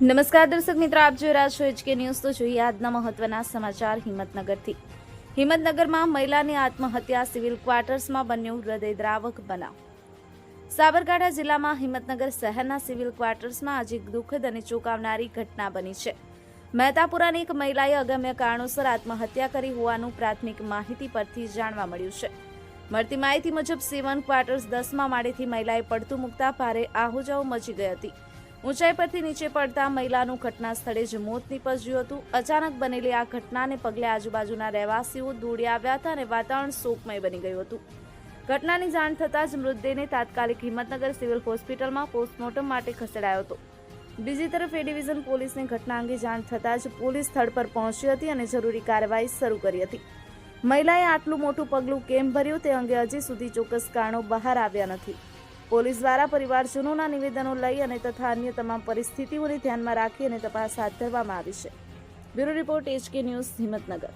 નમસ્કાર દર્શક મિત્રો, આપ જોઈ રહ્યા છો એચકે ન્યૂઝ તો જોઈએ આજના મહત્વના સમાચાર હિંમતનગરથી. હિંમતનગરમાં મહિલાની આત્મહત્યા સિવિલ ક્વાર્ટર્સમાં બન્યું હૃદયદ્રાવક બનાવ. સાબરકાંઠા જિલ્લામાં હિંમતનગર શહેરના સિવિલ ક્વાર્ટર્સમાં આજે દુઃખદ અને ચોંકાવનારી ઘટના બની છે. મહેતાપુરાની એક મહિલાએ અગમ્ય કારણોસર આત્મહત્યા કરી હોવાનું પ્રાથમિક માહિતી પરથી જાણવા મળ્યું છે. મળતી માહિતી મુજબ, સેવન ક્વાર્ટર્સ દસમા માળેથી મહિલાએ પડતું મૂકતા ભારે આહોજાઓ મચી ગઈ હતી. ઊંચાઈ પરથી નીચે પડતા મહિલાનું ઘટના સ્થળે જ મોત નીપજ્યું હતું. અચાનક બનેલી આ ઘટનાને પગલે આજુબાજુના રહેવાસીઓ દોડી આવ્યા હતા અને વાતાવરણ શોકમય બની ગયું હતું. ઘટનાની જાણ થતાં જ મૃતદેહને તાત્કાલિક હિંમતનગર સિવિલ હોસ્પિટલમાં પોસ્ટમોર્ટમ માટે ખસેડાયો હતો. બીજી તરફ એ ડિવિઝન પોલીસને ઘટના અંગે જાણ થતાં જ પોલીસ સ્થળ પર પહોંચી હતી અને જરૂરી કાર્યવાહી શરૂ કરી હતી. મહિલાએ આટલું મોટું પગલું કેમ ભર્યું તે અંગે હજી સુધી ચોક્કસ કારણો બહાર આવ્યા નથી. પોલીસ દ્વારા પરિવારજનોના નિવેદનો લઈ અને તથા અન્ય તમામ પરિસ્થિતિઓને ધ્યાનમાં રાખી અને તપાસ હાથ ધરવામાં આવી છે. Bureau report HK news Himmatnagar.